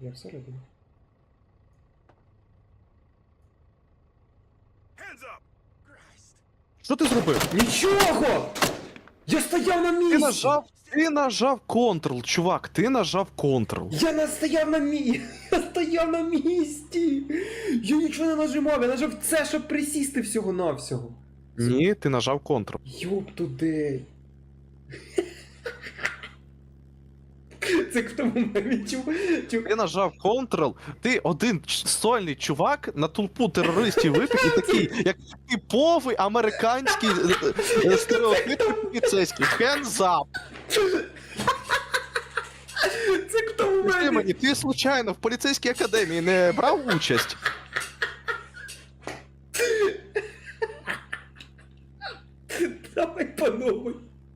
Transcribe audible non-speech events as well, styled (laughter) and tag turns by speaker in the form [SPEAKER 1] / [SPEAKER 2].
[SPEAKER 1] Я всередині.
[SPEAKER 2] Що ти зробив?
[SPEAKER 1] Нічого! Я стояв на місці!
[SPEAKER 2] Ти нажав. Ти нажав Ctrl, чувак, ти нажав Ctrl.
[SPEAKER 1] Я не стояв на місці! (laughs) Я стояв на місці! Я нічого не нажимав, я нажав це, щоб присісти всього-навсього.
[SPEAKER 2] Ні, ти нажав Ctrl.
[SPEAKER 1] Йоп тудей цик в тому моменті.
[SPEAKER 2] Я нажав Ctrl, ти один сольний чувак на толпу терористів випік і такий, як типовий американський е, е, стереотипний поліцейський. Hands up!
[SPEAKER 1] Цик
[SPEAKER 2] в
[SPEAKER 1] тому
[SPEAKER 2] моменті. Ти случайно в поліцейській академії не брав участь? Давай по новому.